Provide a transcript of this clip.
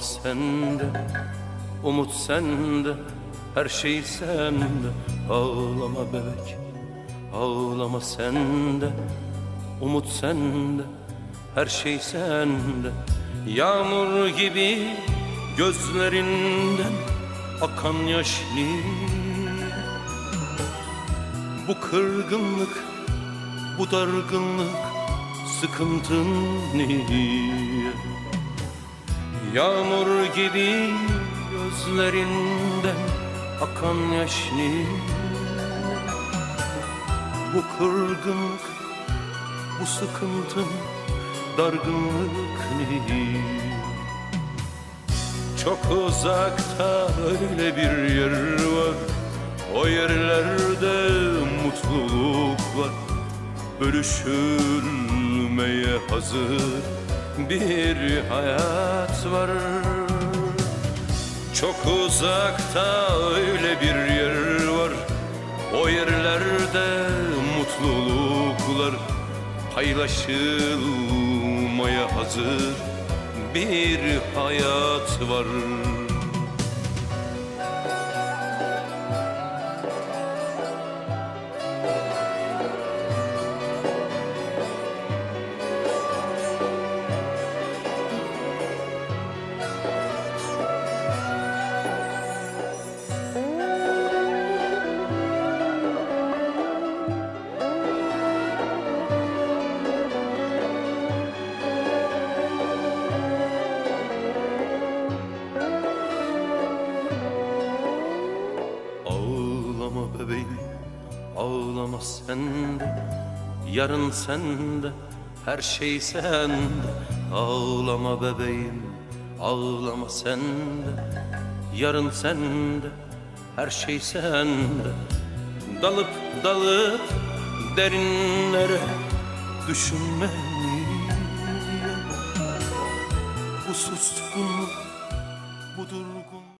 sende Umut sende Her şey sende. Ağlama bebek Ağlama sende Umut sende Her şey sende. Yağmur gibi Gözlerinden Akan yaş Bu kırgınlık Bu dargınlık Sıkıntın niye Yağmur gibi gözlerinden akan yaş niye Bu kırgınlık, bu sıkıntın, dargınlık niye Çok uzakta öyle bir yer var. O yerlerde mutluluk var Bölüşülmeye hazır bir hayat var. Çok uzakta öyle bir yer var. O yerlerde mutluluklar Paylaşılmaya hazır bir hayat var bebeğim, ağlama sen de Yarın sende, her şey sende. Ağlama bebeğim, ağlama sen de Yarın sende, her şey sende. Dalıp dalıp derinlere düşünme Bu suskun